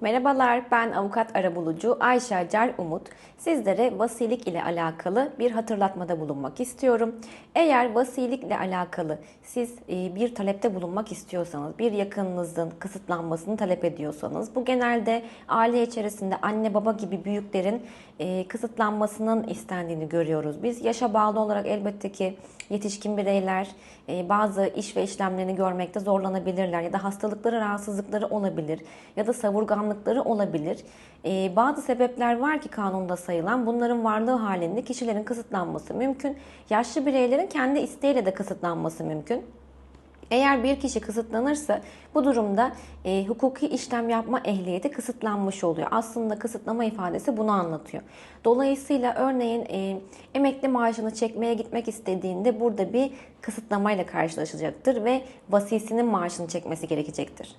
Merhabalar, ben avukat arabulucu Ayşe Acar Umut. Sizlere vasilik ile alakalı bir hatırlatmada bulunmak istiyorum. Eğer vasilik ile alakalı siz e, bir talepte bulunmak istiyorsanız, bir yakınınızın kısıtlanmasını talep ediyorsanız, bu genelde aile içerisinde anne baba gibi büyüklerin e, kısıtlanmasının istendiğini görüyoruz. Biz yaşa bağlı olarak elbette ki yetişkin bireyler e, bazı iş ve işlemlerini görmekte zorlanabilirler ya da hastalıkları, rahatsızlıkları olabilir ya da savurganlıkları olabilir. E, Bazı sebepler var ki kanunda sayılan bunların varlığı halinde kişilerin kısıtlanması mümkün. Yaşlı bireylerin kendi isteğiyle de kısıtlanması mümkün. Eğer bir kişi kısıtlanırsa bu durumda e, hukuki işlem yapma ehliyeti kısıtlanmış oluyor. Aslında kısıtlama ifadesi bunu anlatıyor. Dolayısıyla örneğin e, emekli maaşını çekmeye gitmek istediğinde burada bir kısıtlamayla karşılaşacaktır ve vasisinin maaşını çekmesi gerekecektir.